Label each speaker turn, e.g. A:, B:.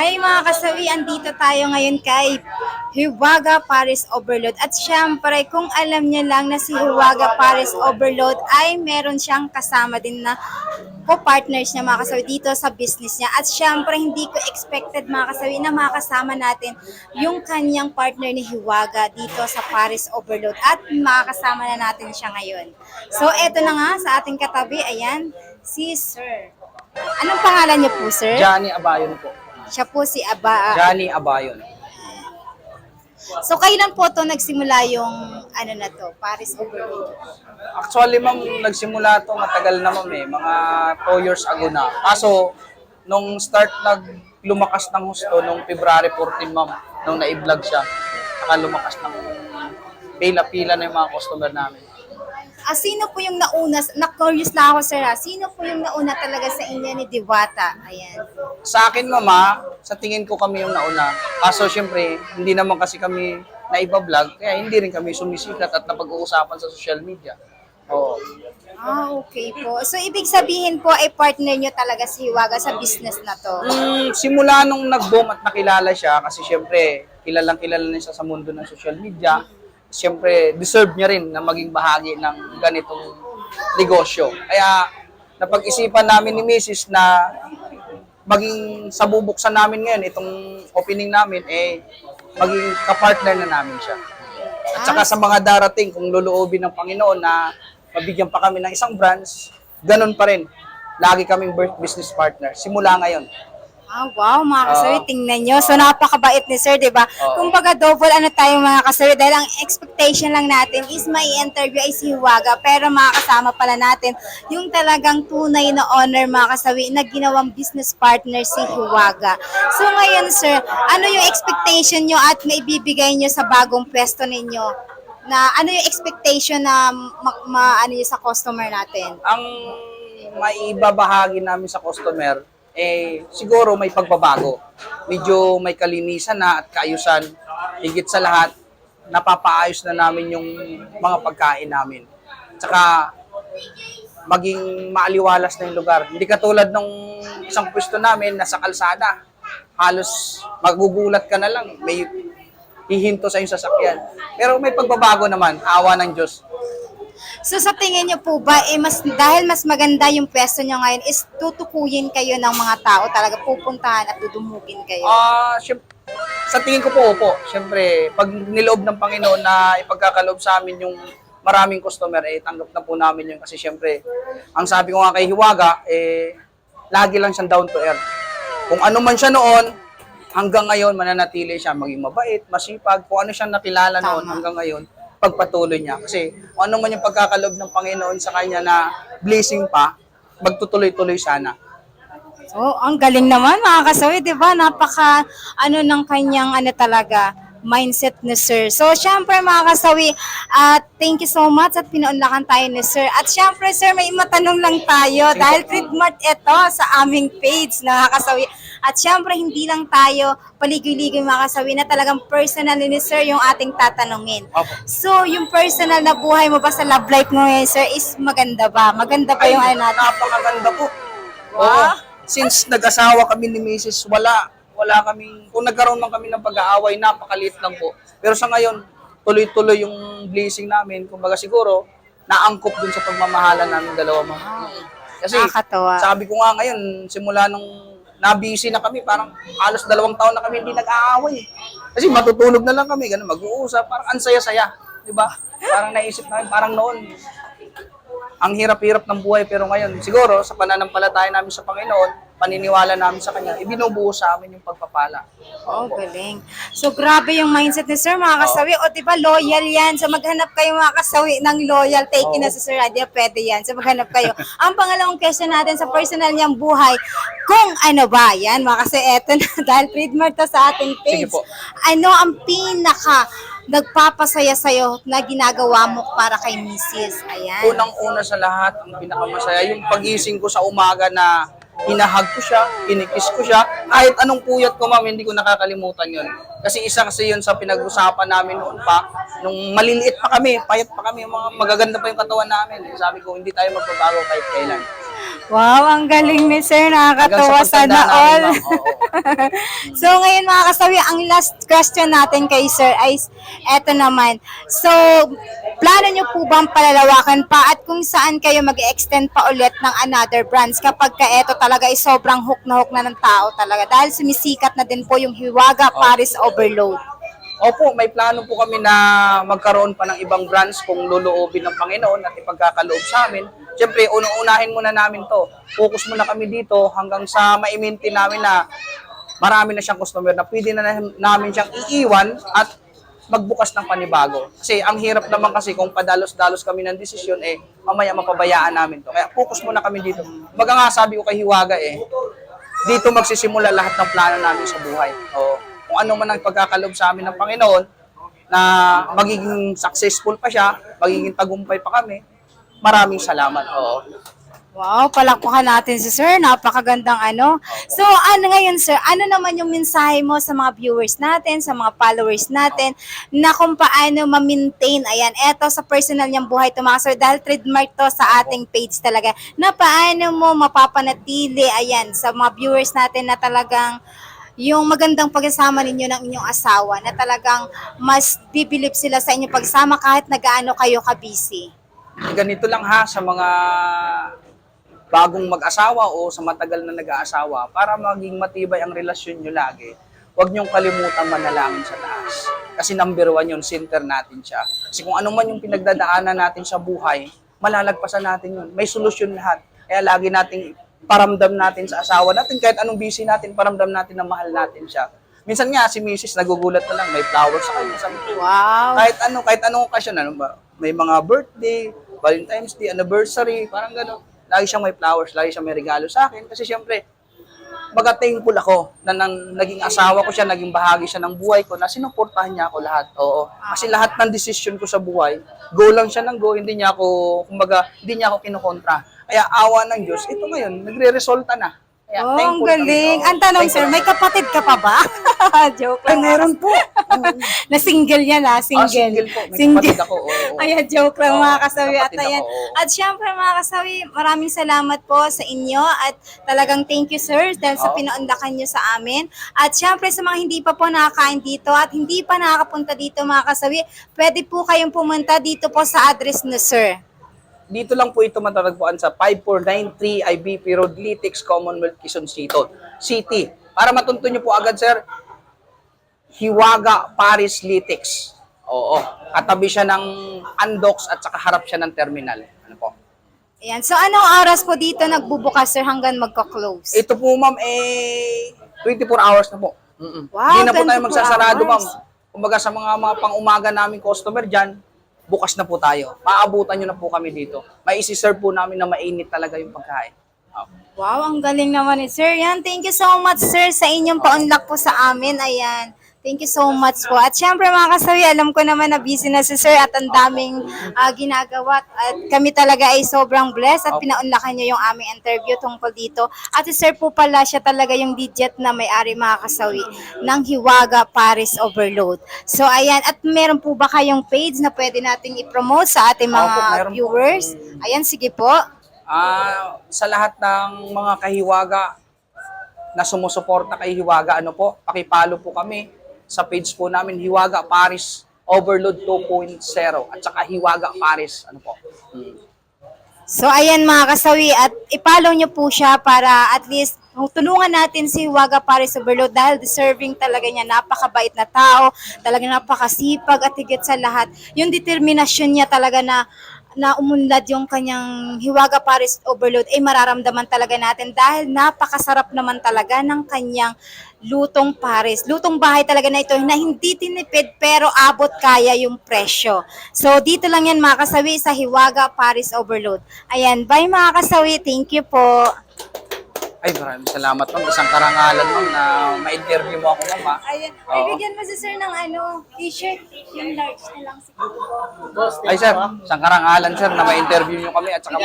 A: Hi mga kasawi, andito tayo ngayon kay Hiwaga Paris Overload. At syempre, kung alam niyo lang na si Hiwaga Paris Overload ay meron siyang kasama din na co-partners niya mga kasawi dito sa business niya. At syempre, hindi ko expected mga kasawi na makasama natin yung kanyang partner ni Hiwaga dito sa Paris Overload. At makakasama na natin siya ngayon. So, eto na nga sa ating katabi, ayan, si Sir. Anong pangalan niyo po, Sir?
B: Johnny Abayon po.
A: Siya po si Aba.
B: Johnny Abayon.
A: So, kailan po to nagsimula yung ano na to, Paris Overload?
B: Actually, ma'am, nagsimula to matagal na, ma'am, eh. Mga 2 years ago na. Kaso, nung start nag lumakas ng husto, nung February 14, ma'am, nung na-vlog siya, saka lumakas ng pila-pila na yung mga customer namin.
A: Ah, sino po yung nauna, na-curious na ako sir ha, sino po yung nauna talaga sa inyo ni Diwata? Ayan.
B: Sa akin, mama, sa tingin ko kami yung nauna. Kaso, syempre, hindi naman kasi kami naiba-vlog, kaya hindi rin kami sumisikat at napag-uusapan sa social media. Oo.
A: Ah, okay po. So, ibig sabihin po ay partner nyo talaga si Hiwaga sa business na to.
B: Mm, simula nung nag-boom at nakilala siya, kasi syempre, kilalang kilala na siya sa mundo ng social media, syempre, deserve niya rin na maging bahagi ng ganitong negosyo. Kaya, napag-isipan namin ni Mrs. na maging sa bubuksan namin ngayon, itong opening namin, eh, maging kapartner na namin siya. At saka sa mga darating, kung luluobin ng Panginoon na mabigyan pa kami ng isang branch, ganun pa rin. Lagi kaming business partner. Simula ngayon.
A: Ah, wow, mga
B: Oo.
A: kasawi, tingnan nyo. So, napakabait ni sir, di ba?
B: Oo.
A: Kumbaga, double ano tayo mga kasawi dahil ang expectation lang natin is may interview ay si Hiwaga pero makakasama pala natin yung talagang tunay na honor mga kasawi na ginawang business partner si Hiwaga. So, ngayon sir, ano yung expectation nyo at may bibigay nyo sa bagong pwesto ninyo? Na ano yung expectation na ma, ma- ano yun sa customer natin?
B: Ang maibabahagi namin sa customer, eh, siguro may pagbabago. Medyo may kalinisan na at kaayusan. Higit sa lahat, napapaayos na namin yung mga pagkain namin. Tsaka, maging maaliwalas na yung lugar. Hindi katulad ng isang pwesto namin nasa kalsada. Halos magugulat ka na lang. May hihinto sa yung sasakyan. Pero may pagbabago naman, awa ng Diyos.
A: So sa tingin niyo po ba, eh, mas, dahil mas maganda yung pwesto niyo ngayon, is tutukuyin kayo ng mga tao, talaga pupuntahan at dudumugin kayo?
B: Ah, syem- sa tingin ko po, opo. Siyempre, pag niloob ng Panginoon na ipagkakaloob sa amin yung maraming customer, eh, tanggap na po namin yun. Kasi siyempre, ang sabi ko nga kay Hiwaga, eh, lagi lang siyang down to earth. Kung ano man siya noon, hanggang ngayon, mananatili siya maging mabait, masipag. Kung ano siyang nakilala noon,
A: Tama.
B: hanggang ngayon, pagpatuloy niya. Kasi ano man yung pagkakaloob ng Panginoon sa kanya na blessing pa, magtutuloy-tuloy sana.
A: Oh, ang galing naman mga kasawi, 'di ba? Napaka ano ng kanyang ano talaga mindset ni Sir. So, syempre mga kasawi, at thank you so much at pinaunlakan tayo ni Sir. At syempre Sir, may matanong lang tayo dahil Creedmart ito sa aming page na kasawi. At syempre, hindi lang tayo paligoy-ligoy mga kasawi na talagang personal ni Sir yung ating tatanungin.
B: Opo.
A: So, yung personal na buhay mo ba sa love life mo ngayon, Sir, is maganda ba? Maganda ba yung ano natin?
B: napakaganda po.
A: Wow.
B: Oo. Since nag-asawa kami ni Mrs. Wala, wala kaming, kung nagkaroon man kami ng pag-aaway, napakaliit lang po. Pero sa ngayon, tuloy-tuloy yung blessing namin. Kumbaga siguro, naangkop dun sa pagmamahalan namin dalawa mga. Kasi,
A: Nakakatawa.
B: sabi ko nga ngayon, simula nung nabisi na kami, parang halos dalawang taon na kami hindi nag-aaway. Kasi matutulog na lang kami, ganun, mag-uusap, parang ang saya-saya. Di ba? Parang naisip namin, parang noon, ang hirap-hirap ng buhay pero ngayon siguro sa pananampalataya namin sa Panginoon, paniniwala namin sa Kanya, ibinubuo sa amin yung pagpapala.
A: Oh, galing. So, grabe yung mindset ni Sir, mga kasawi. O, di ba, loyal yan. So, maghanap kayo mga kasawi ng loyal. Take na si Sir Radia, pwede yan. So, maghanap kayo. Ang pangalawang question natin sa personal niyang buhay, kung ano ba, yan, mga kasi eto na, dahil trademark to sa ating page.
B: Sige po.
A: Ano ang pinaka nagpapasaya sa'yo na ginagawa mo para kay Mrs. Ayan.
B: Unang-una sa lahat, ang pinakamasaya, yung pagising ko sa umaga na hinahag ko siya, kinikis ko siya, kahit anong puyat ko ma'am, hindi ko nakakalimutan yun. Kasi isa kasi yun sa pinag-usapan namin noon pa, nung maliliit pa kami, payat pa kami, mga magaganda pa yung katawan namin. Sabi ko, hindi tayo magbabago kahit kailan.
A: Wow, ang galing ni Sir. Nakakatawa
B: sa
A: sana
B: namin,
A: all.
B: Oo.
A: so ngayon mga kasawi, ang last question natin kay Sir ay eto naman. So, plano nyo po bang palalawakan pa at kung saan kayo mag extend pa ulit ng another brands kapag ka eto talaga ay sobrang hook na hook na ng tao talaga dahil sumisikat na din po yung Hiwaga Paris Overload.
B: Opo, may plano po kami na magkaroon pa ng ibang branch kung luluobin ng Panginoon at ipagkakaloob sa amin. Siyempre, unang-unahin muna namin to. Focus muna kami dito hanggang sa ma-maintain namin na marami na siyang customer na pwede na na- namin siyang iiwan at magbukas ng panibago. Kasi ang hirap naman kasi kung padalos-dalos kami ng desisyon, eh, mamaya mapabayaan namin to. Kaya focus muna kami dito. Baga nga sabi ko kay Hiwaga eh, dito magsisimula lahat ng plano namin sa buhay. O, kung ano man ang pagkakaloob sa amin ng Panginoon, na magiging successful pa siya, magiging tagumpay pa kami, maraming salamat. Oo.
A: Wow, palakpakan natin si Sir. Napakagandang ano. So, ano ngayon, Sir? Ano naman yung mensahe mo sa mga viewers natin, sa mga followers natin, na kung paano ma-maintain, ayan, eto sa personal niyang buhay to Sir, dahil trademark to sa ating page talaga, na paano mo mapapanatili, ayan, sa mga viewers natin na talagang yung magandang pagsasama ninyo ng inyong asawa na talagang mas bibilip sila sa inyong pagsama kahit nagaano kayo ka-busy.
B: Ganito lang ha sa mga bagong mag-asawa o sa matagal na nag-aasawa para maging matibay ang relasyon nyo lagi. Huwag niyong kalimutan manalangin sa taas. Kasi number one yun, center natin siya. Kasi kung ano man yung pinagdadaanan natin sa buhay, malalagpasan natin yun. May solusyon lahat. Kaya lagi nating paramdam natin sa asawa natin, kahit anong busy natin, paramdam natin na mahal natin siya. Minsan nga, si Mrs. nagugulat na lang, may flowers sa kanya. Sabi ko,
A: Wow!
B: kahit ano, kahit anong okasyon, ano ba, may mga birthday, Valentine's Day, anniversary, parang gano'n. Lagi siyang may flowers, lagi siyang may regalo sa akin. Kasi siyempre, baga thankful ako na nang, naging asawa ko siya, naging bahagi siya ng buhay ko, na sinuportahan niya ako lahat. Oo. Kasi lahat ng decision ko sa buhay, go lang siya ng go, hindi niya ako, kumbaga, hindi niya ako kinukontra. Kaya awa ng Diyos, ito ngayon, nagre-resulta na. Kaya
A: Oh, ang galing. Ang tanong, sir, may kapatid ka pa ba? joke
B: Ay,
A: lang.
B: meron po.
A: na single yan ah, single.
B: Ah, single po. May kapatid ako. Oo, oo.
A: Ayan, joke lang
B: Oo,
A: mga kasawi. At ayan.
B: ako.
A: At syempre mga kasawi, maraming salamat po sa inyo at talagang thank you sir dahil sa
B: Oo.
A: pinaunlakan nyo sa amin. At syempre sa mga hindi pa po nakakain dito at hindi pa nakakapunta dito mga kasawi, pwede po kayong pumunta dito po sa address na sir.
B: Dito lang po ito matatagpuan sa 5493 IBP Road, Litex, Commonwealth, Quezon City. City. Para matunto nyo po agad, sir, Hiwaga, Paris, Litex. Oo. Katabi siya ng Andox at saka harap siya ng terminal. Ano po?
A: Ayan. So anong oras po dito nagbubukas sir hanggang magka-close?
B: Ito po, ma'am, eh, 24 hours na po. Mm-mm.
A: Wow,
B: Hindi na po tayo
A: 24
B: magsasarado,
A: hours.
B: ma'am. Kumbaga sa mga mga pang-umaga namin customer dyan, bukas na po tayo. Maabutan nyo na po kami dito. May isi-serve po namin na mainit talaga yung pagkain. Okay.
A: Wow, ang galing naman ni Sir. Yan, thank you so much Sir sa inyong paunlak po sa amin. Ayan. Thank you so much po. At syempre mga kasawi, alam ko naman na busy na si Sir at ang daming ah, ginagawa. At kami talaga ay sobrang blessed at pinaunlakan niyo yung aming interview tungkol dito. At si Sir po pala, siya talaga yung digit na may-ari mga kasawi ng Hiwaga Paris Overload. So ayan, at meron po ba kayong page na pwede nating i-promote sa ating mga
B: Opo,
A: viewers? Ayan, sige po.
B: Ah, sa lahat ng mga kahiwaga na sumusuporta kay Hiwaga, ano po, pakipalo po kami sa page po namin, Hiwaga Paris Overload 2.0 at saka Hiwaga Paris, ano po. Hmm.
A: So ayan mga kasawi at ipollow nyo po siya para at least tulungan natin si Waga Paris Overload dahil deserving talaga niya, napakabait na tao, talaga napakasipag at higit sa lahat, yung determinasyon niya talaga na na umunlad yung kanyang Hiwaga Paris Overload ay mararamdaman talaga natin dahil napakasarap naman talaga ng kanyang lutong Paris. Lutong bahay talaga na ito na hindi tinipid pero abot kaya yung presyo. So dito lang yan mga kasawi sa Hiwaga Paris Overload. Ayan, bye mga kasawi. Thank you po.
B: Ay, maraming salamat ma'am. Isang karangalan ma'am na ma-interview mo ako ma'am ha.
A: Ayan,
B: Oo.
A: bigyan mo si sir ng ano, t-shirt. Yung large na lang siguro.
B: Ay sir, isang karangalan sir na ma-interview nyo kami at saka